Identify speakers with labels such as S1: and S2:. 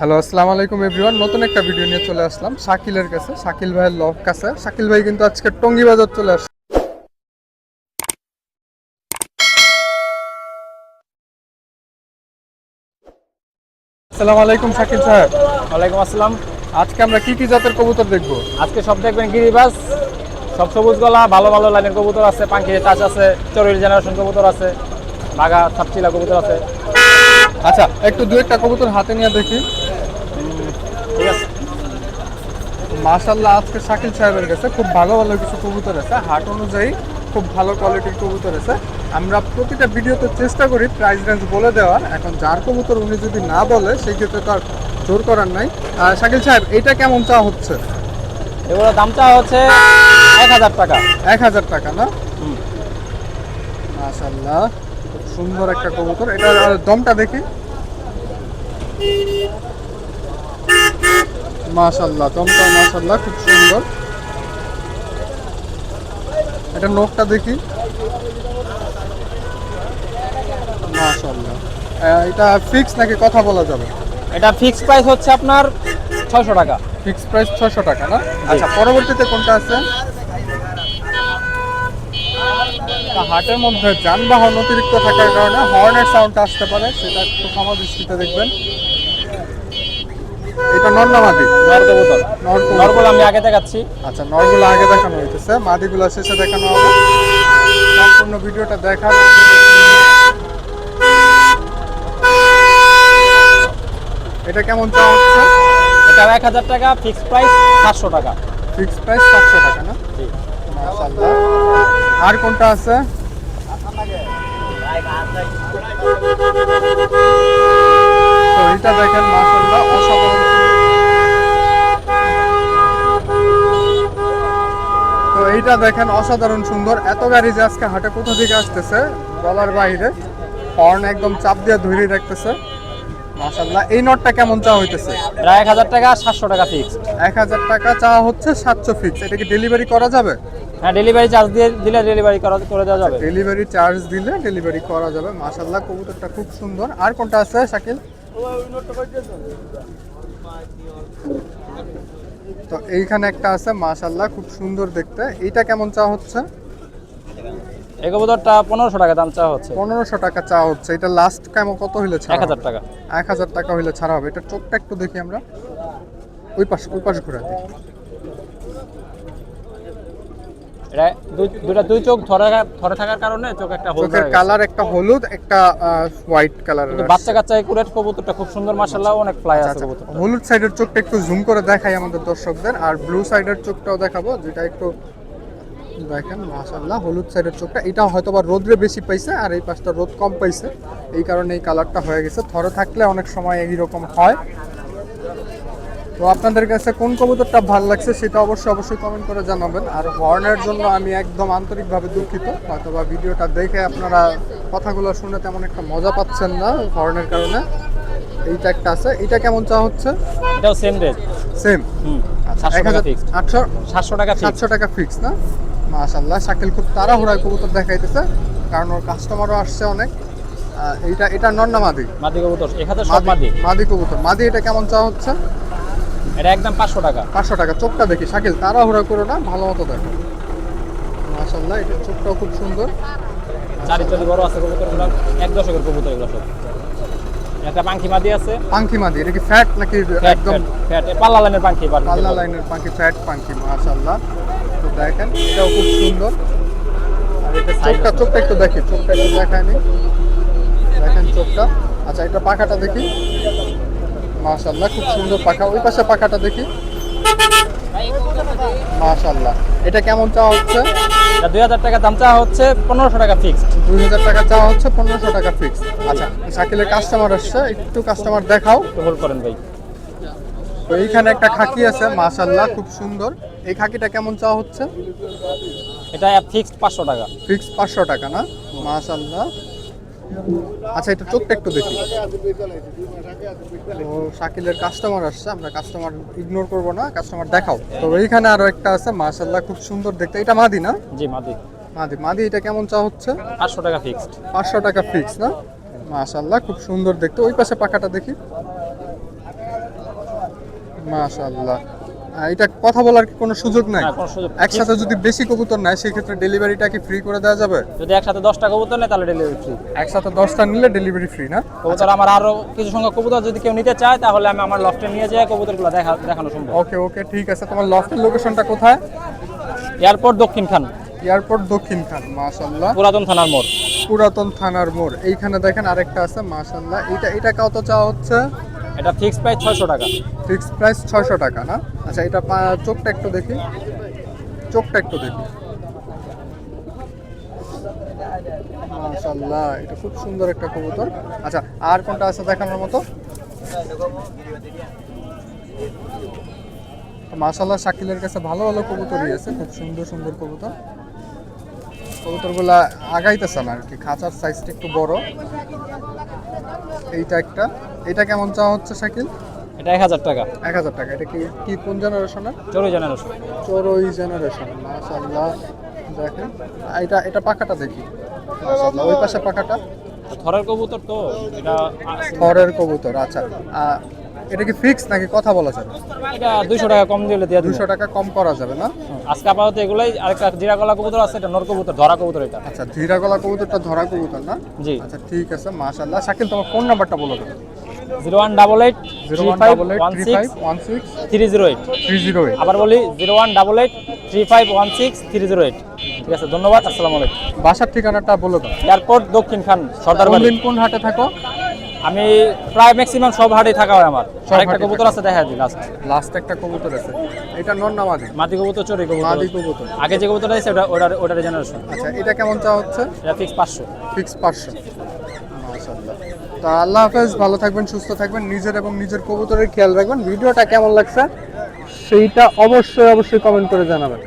S1: Hello আসসালামু আলাইকুম everyone নতুন একটা ভিডিও নিয়ে চলে আসলাম। শাকিলের কাছে শাকিল ভাইয়ের লক কাছে। শাকিল ভাই কিন্তু আজকে টঙ্গি বাজার চলে আসছে। আসসালামু আলাইকুম শাকিল সাহেব
S2: ওয়ালাইকুম আসসালাম।
S1: আজকে আমরা কি কি জাতের কবুতর দেখব?
S2: আজকে সব দেখবেন গিরিবাস। সব সবুজ গলা ভালো ভালো লাইনের কবুতর আছে। পাঙ্কি টাচ আছে চরুল জেনারেশন কবুতর আছে। বাঘা সাপচিলা কবুতর আছে।
S1: আচ্ছা একটু দু একটা কবুতর হাতে নিয়ে দেখি
S2: ঠিক আছে
S1: মাশাল্লাহ আজকে শাকিল সাহেবের কাছে খুব ভালো ভালো কিছু কবুতর আছে। হাট অনুযায়ী খুব ভালো কোয়ালিটির কবুতর আছে। আমরা প্রতিটা ভিডিওতে চেষ্টা করি প্রাইস রেঞ্জ বলে দেওয়ার। এখন যার কবুতর উনি যদি না বলে সেই ক্ষেত্রে তার জোর করার নাই। আর শাকিল সাহেব এটা কেমন চা হচ্ছে?
S2: এগুলো দামটা হচ্ছে এক হাজার টাকা।
S1: এক হাজার টাকা না?
S2: হুম।
S1: মাশাল্লাহ খুব সুন্দর একটা কবুতর। এটার আর দমটা দেখি। মাশাল্লাহ দমটা মাশাল্লাহ খুব সুন্দর। এটা নখটা দেখি। মাশাল্লাহ এটা ফিক্স নাকি কথা বলা যাবে?
S2: এটা ফিক্সড প্রাইস হচ্ছে আপনার ছয়শো টাকা।
S1: ফিক্স প্রাইস ছশো টাকা না? আচ্ছা পরবর্তীতে কোনটা আছে? হাটের মধ্যে যানবাহন অতিরিক্ত থাকার কারণে হর্নের সাউন্ড আসতে পারে সেটা একটু ক্ষমা দৃষ্টিতে দেখবেন। এটা
S2: নর কবুতর। নরগুলো আমি আগে দেখাচ্ছি।
S1: আচ্ছা নরগুলো আগে দেখানো হইতেছে। মাদিগুলো শেষে দেখানো হবে। সম্পূর্ণ ভিডিওটা দেখার এটা কেমন চাওয়া হচ্ছে?
S2: এটা এক হাজার টাকা ফিক্সড প্রাইস সাতশো টাকা।
S1: ফিক্স প্রাইস সাতশো টাকা না?
S2: জি।
S1: আর কোনটা আছে? তো এটা দেখেন মাশাআল্লাহ এইটা দেখেন অসাধারণ সুন্দর। এত গাড়ি যে আজকে হাটে কোথা থেকে আসতেছে বলার বাইরে। হর্ন একদম চাপ দিয়ে ধরে রাখতেছে। মাশাআল্লাহ এই নটটা কেমন চা হইতেছে?
S2: এটা এক হাজার টাকা সাতশো টাকা ফিক্সড
S1: এক হাজার টাকা চা হচ্ছে সাতশো ফিক্স এটা কি ডেলিভারি করা যাবে?
S2: হ্যাঁ ডেলিভারি চার্জ দিয়ে দিলে ডেলিভারি করা করে দেওয়া যাবে।
S1: ডেলিভারি চার্জ দিলে ডেলিভারি করা যাবে। মাশাল্লাহ কবুতরটা খুব সুন্দর। আর কোনটা আছে শাকিল? তো এইখানে একটা আছে মাশাল্লাহ খুব সুন্দর দেখতে। এইটা কেমন চা হচ্ছে?
S2: কবুতরটা পনেরোশো টাকা দাম চা হচ্ছে।
S1: পনেরোশো টাকা চা হচ্ছে। এটা লাস্ট কেমন কত হইলে ছাড়া
S2: এক হাজার টাকা।
S1: এক হাজার টাকা হইলে ছাড়া হবে। এটা চোখটা একটু দেখি আমরা। ওই পাশ ওই পাশ ঘুরে দিই
S2: এটা দুই- দুই চোখ ধরে ধরে থাকার কারণে চোখ একটা হলুদ
S1: চোখের কালার একটা হলুদ একটা হোয়াইট কালার
S2: বাচ্চা কাচ্চা এই কুরেট কবুতরটা খুব সুন্দর মাশাআল্লাহ অনেক ফ্লাই আছে
S1: আচ্ছা,
S2: কবুতরটা।
S1: হলুদ সাইডের চোখটা একটু জুম করে দেখাই আমাদের দর্শকদের আর ব্লু সাইডের চোখটাও দেখাবো যেটা একটু দেখেন মাশাল্লাহ হলুদ সাইডের চোখটা। এটা হয়তো বা রোদ্রে বেশি পাইছে আর এই পাশটা রোদ কম পাইছে এই কারণে এই কালারটা হয়ে গেছে। থরে থাকলে অনেক সময় এইরকম হয়। তো আপনাদের কাছে কোন কবুতরটা ভালো লাগছে সেটা অবশ্যই অবশ্যই কমেন্ট করে জানাবেন। আর হর্নের জন্য আমি একদম আন্তরিকভাবে দুঃখিত। হয়তো বা ভিডিওটা দেখে আপনারা কথাগুলো শুনে তেমন একটা মজা পাচ্ছেন না হর্নের কারণে। এইটা একটা আছে। এটা কেমন চা হচ্ছে?
S2: এটাও সেম রেট
S1: সেম
S2: হুম সাতশো
S1: এক
S2: টাকা
S1: আটশো
S2: সাতশো টাকা ফিক্সড
S1: সাতশো টাকা ফিক্স না? মাশাল্লাহ শাকিল খুব তাড়াহুড়ায় কবুতর দেখাইতেছে। কারণ ওর কাস্টমারও আসছে অনেক। এইটা এটা নন্না মাদি?
S2: মাদি কবুতর এখানে সব মাদি।
S1: মাদি কবুতর। মাদি এটা কেমন চা হচ্ছে?
S2: এটা একদম পাঁচশো টাকা।
S1: পাঁচশো টাকা চোখটা দেখি। শাকিল তাড়াহুড়া করো না ভালো মতো দেখো। মাশাল্লাহ এটা চোখটাও খুব সুন্দর।
S2: চারি চলি বড় আছে কবুতরগুলো এক দশকের কবুতর এগুলো সব। একটা পাঙ্কি মাদি আছে।
S1: পাঙ্কি মাদি এটা কি ফ্যাট নাকি একদম
S2: ফ্যাট পাল্লা লাইনের পাঙ্কি
S1: পাল্লা লাইনের পাঙ্কি ফ্যাট পাঙ্কি মাশাল্লাহ তো দেখেন এটাও খুব সুন্দর। আর এটা চোখটা চোখটা একটু দেখি চোখটা একটু দেখায় নি। দেখেন চোখটা। আচ্ছা এটা পাখাটা দেখি। মাশাল্লাহ খুব সুন্দর পাখা। ওই পাশে পাখাটা দেখি। মাশাল্লাহ এটা কেমন চাওয়া হচ্ছে?
S2: দুই হাজার টাকা দাম চাওয়া হচ্ছে পনেরোশো টাকা ফিক্সড
S1: দুই হাজার টাকা চাওয়া হচ্ছে পনেরোশো টাকা ফিক্স আচ্ছা শাকিলের কাস্টমার আসছে একটু কাস্টমার দেখাও।
S2: হোল্ড করেন ভাই।
S1: তো এইখানে একটা খাকি আছে মাশাল্লাহ খুব সুন্দর। এই খাকিটা কেমন চাওয়া হচ্ছে?
S2: এটা ফিক্সড পাঁচশো টাকা।
S1: ফিক্স পাঁচশো টাকা না? মাশাল্লাহ আচ্ছা এটা চোখটা একটু দেখি। তো শাকিলের কাস্টমার আসছে আমরা কাস্টমার ইগনোর করব না কাস্টমার দেখাও। তো এইখানে আরও একটা আছে মাশাল্লাহ খুব সুন্দর দেখতে। এটা মাদি না?
S2: জি মাদি।
S1: মাদি। মাদি এটা কেমন চা হচ্ছে?
S2: পাঁচশো টাকা ফিক্সড
S1: পাঁচশো টাকা ফিক্স না? মাশাল্লাহ খুব সুন্দর দেখতে। ওই পাশে পাখাটা দেখি। মাশাআল্লাহ। এটা কথা বলার কি কোনো সুযোগ নাই? একসাথে যদি বেশি কবুতর নেয় সেক্ষেত্রে ডেলিভারিটা কি ফ্রি করে দেওয়া যাবে?
S2: যদি একসাথে দশটা কবুতর নেয় তাহলে ডেলিভারি ফ্রি
S1: একসাথে দশটা নিলে ডেলিভারি ফ্রি না?
S2: কবুতর আমার আরও কিছু সংখ্যক কবুতর যদি কেউ নিতে চায় তাহলে আমি আমার লফটে নিয়ে যাই কবুতরগুলো দেখা দেখানো সম্ভব।
S1: ওকে ওকে ঠিক আছে। তোমার লফটের লোকেশনটা কোথায়?
S2: এয়ারপোর্ট দক্ষিণ খান।
S1: এয়ারপোর্ট দক্ষিণ খান মাশাআল্লাহ।
S2: পুরাতন থানার মোড়।
S1: পুরাতন থানার মোড়। এইখানে দেখেন আরেকটা আছে মাশাআল্লাহ। এটা এটা কত চাওয়া হচ্ছে?
S2: এটা ফিক্স প্রাইস ছয়শো টাকা।
S1: ফিক্স প্রাইস ছয়শো টাকা, না? আচ্ছা এটা চোখটা একটু দেখি। চোখটা একটু দেখি। মাশাআল্লাহ, এটা খুব সুন্দর একটা কবুতর। আচ্ছা আর কোনটা আছে দেখানোর মতো? মাশাআল্লাহ, শাকিলের কাছে ভালো ভালো কবুতরই আছে, খুব সুন্দর সুন্দর কবুতর। কবুতরগুলা আগাইতেছে না আর কি, খাঁচার সাইজটা একটু বড়। এইটা একটা। এটা কেমন চাওয়া হচ্ছে শাকিল?
S2: এটা এক হাজার টাকা।
S1: এক হাজার টাকা। এটা কি কি কোন জেনারেশনের?
S2: চল্লিশ জেনারেশন।
S1: চোরই জেনারেশন মাশাআল্লাহ। দেখেন এটা এটা পাকাটা দেখি। মাশাআল্লাহ ওই পাশে পাকাটা
S2: থরের কবুতর তো এটা
S1: থরের কবুতর আচ্ছা। এটা কি ফিক্স নাকি কথা বলা যাবে?
S2: এটা দুইশো টাকা কম দিলে দিয়ে
S1: দুশো টাকা কম করা যাবে না?
S2: আজকে আপাতত এগুলাই আরেকটা জিরা গলা কবুতর আছে এটা নর কবুতর ধরা কবুতর এটা।
S1: আচ্ছা ধীরা গলা কবুতরটা ধরা কবুতর না?
S2: জি।
S1: আচ্ছা ঠিক আছে মাশাআল্লাহ। শাকিল তোমার ফোন নাম্বারটা বলো তো।
S2: Zero one double eight
S1: zero one double eight
S2: one
S1: three
S2: six
S1: one six
S2: three zero eight.
S1: Three zero eight
S2: আবার বলি zero one double eight three five one six three zero eight. ঠিক আছে ধন্যবাদ আসসালামু আলাইকুম।
S1: বাসার ঠিকানাটা বলো
S2: এয়ারপোর্ট দক্ষিণ খান সর্দার
S1: কোন হাটে থাকো?
S2: আমি প্রায় ম্যাক্সিমাম সব হাটে থাকা হয় আমার। আরেকটা কবুতর আছে দেখা দিই লাস্ট
S1: লাস্ট একটা কবুতর আছে। এটা নর নামাজি
S2: মাটি কবুতর চড়ি কবুতর।
S1: মাদি কবুতর।
S2: আগে যে কবুতর আছে ওটা ওটার ওটার জেনারেশন
S1: আচ্ছা এটা কেমন চাওয়া হচ্ছে?
S2: এটা ফিক্স পাঁচশো।
S1: ফিক্স পাঁচশো। মাশাআল্লাহ তো আল্লাহ হাফেজ, ভালো থাকবেন, সুস্থ থাকবেন, নিজের এবং নিজের কবুতরের খেয়াল রাখবেন। ভিডিওটা কেমন লাগছে? সেইটা অবশ্যই অবশ্যই কমেন্ট করে জানাবেন।